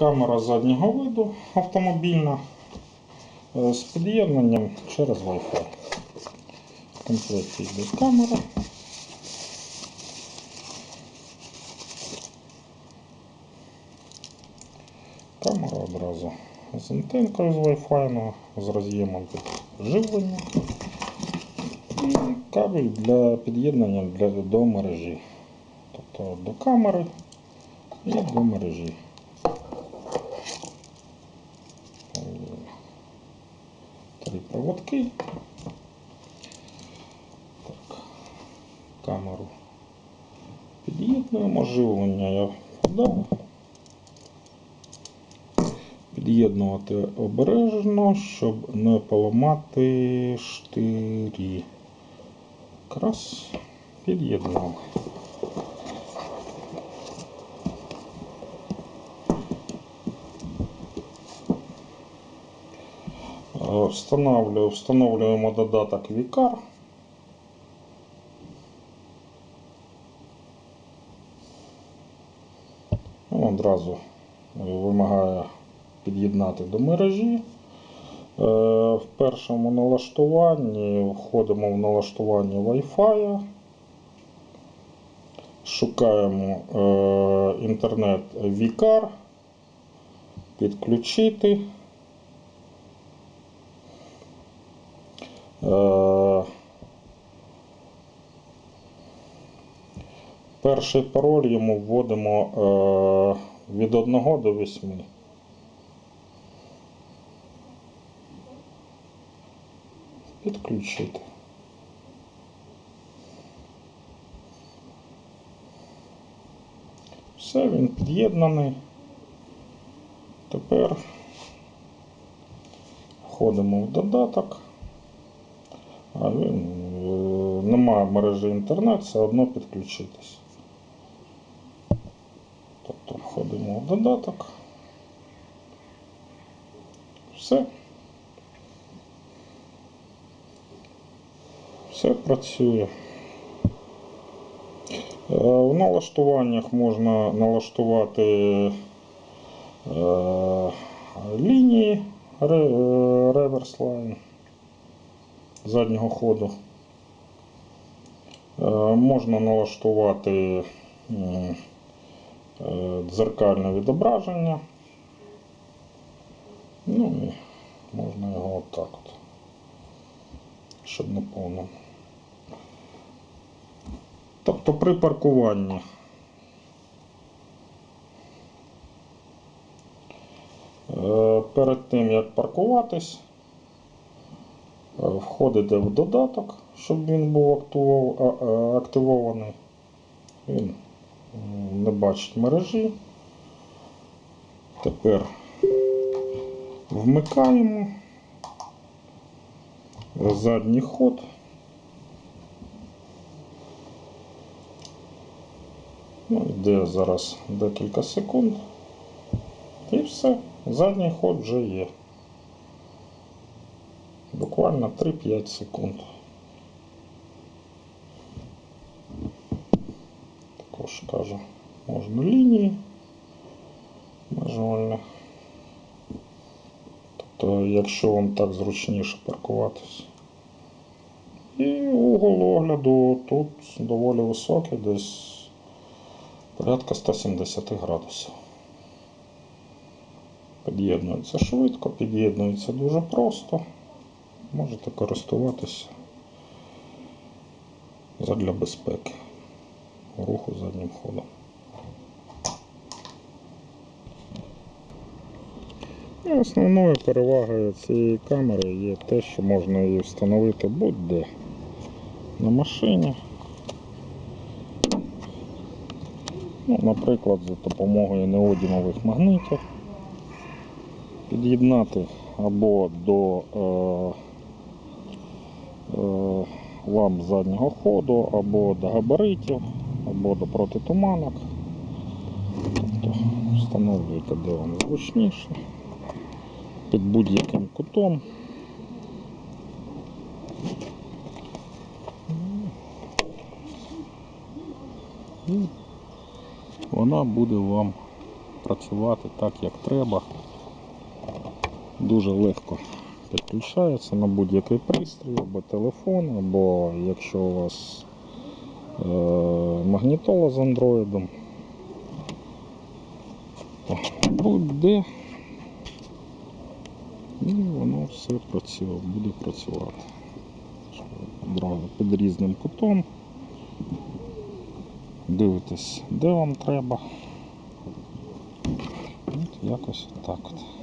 Камера заднього виду автомобільна е, з під'єднанням через Wi-Fi. В комплекті йде камера. Камера одразу з антенкою з Wi-Fi, з роз'ємом під живлення. І кабель для під'єднання до мережі. Тобто до камери і до мережі. Проводки. Так. Камеру під'єднуємо, живлення я подав. Під'єднувати обережно, щоб не поламати штирі. Якраз під'єднував. Встановлюю, встановлюємо додаток Vicar. Ну, Одразу вимагає під'єднати до мережі. Е, В першому налаштуванні входимо в налаштування Wi-Fi. Шукаємо е, інтернет Vicar, підключити. Перший пароль йому вводимо е, від 1 до 8. Підключити. Все, він під'єднаний. Тепер входимо в додаток. А він е, немає мережі інтернет, все одно підключитись. Тобто входимо в додаток. Все. Все працює. Е, В налаштуваннях можна налаштувати е, лінії е, реверс лайн заднього ходу. Е, Можна налаштувати е, дзеркальне відображення. Ну і можна його отак от, щоб повно. Тобто при паркуванні е, перед тим як паркуватись, входите в додаток, щоб він був а- активований. Він не бачить мережі. Тепер вмикаємо задній ход. Ну, йде зараз декілька секунд. І все, задній ход вже є. Буквально 3-5 секунд. Також кажу, можна лінії бажально. Тобто, якщо вам так зручніше паркуватись. І угол огляду тут доволі високий, десь порядка 170 градусів. Під'єднується швидко, під'єднується дуже просто. Можете користуватися задля безпеки руху заднім ходом. І основною перевагою цієї камери є те, що можна її встановити будь-де на машині. Ну, наприклад, за допомогою неодімових магнитів під'єднати або до е, ламп заднього ходу, або до габаритів, або до протитуманок. Тобто встановлюєте, де вам зручніше, під будь-яким кутом. І вона буде вам працювати так, як треба. Дуже легко підключається на будь-який пристрій, або телефон, або якщо у вас е, магнітола з андроїдом. Будь-де. І воно все працює, буде працювати. Під різним кутом. Дивитесь, де вам треба. От якось так от.